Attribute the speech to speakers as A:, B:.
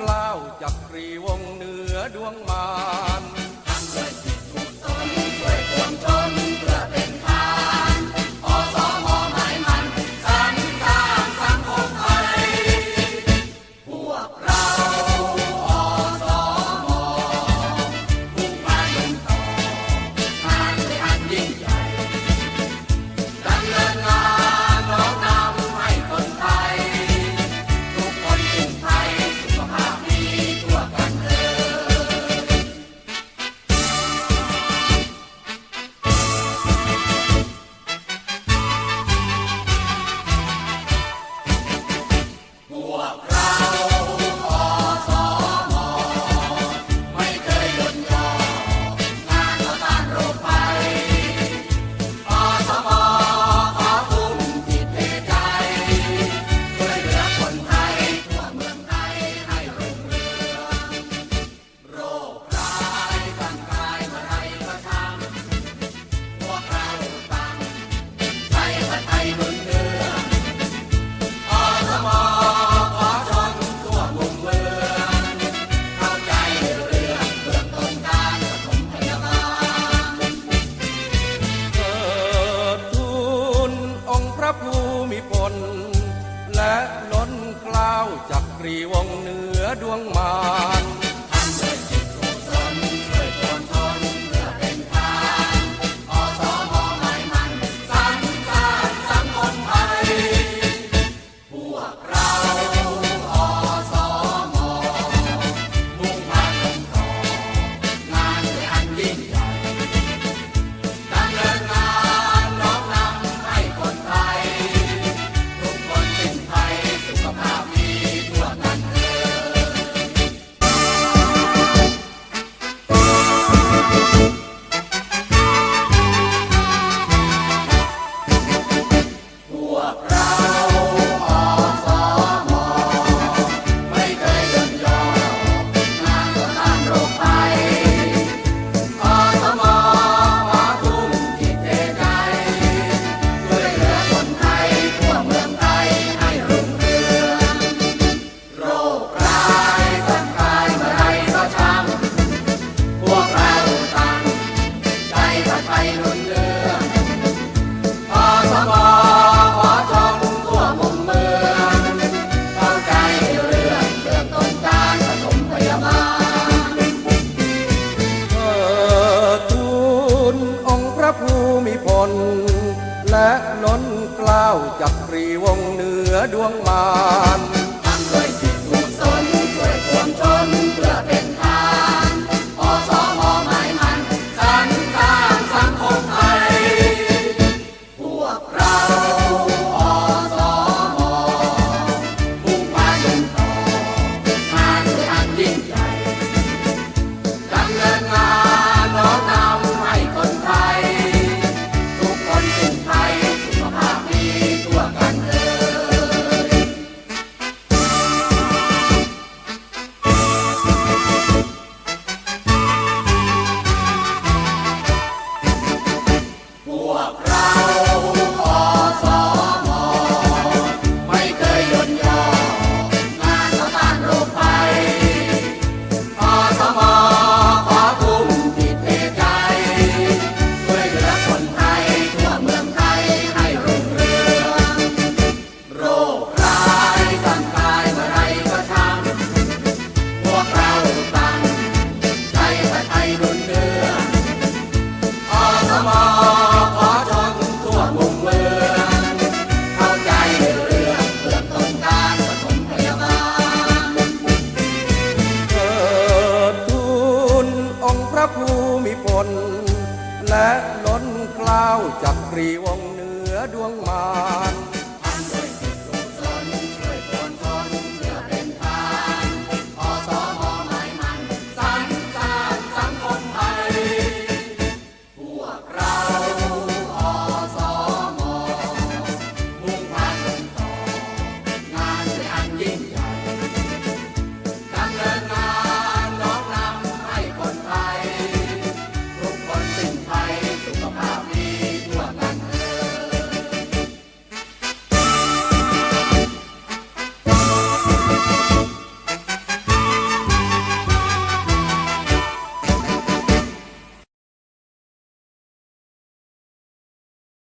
A: กล้าวจักรีวงเหนือดวงมา ระ
B: ภูมิพล และล้นกล้าวจักรีวงเหนือดวงมา กรีวงเหนือดวงมา
A: ร ล้นกล้าวจักรีวงเหนือดวงมาร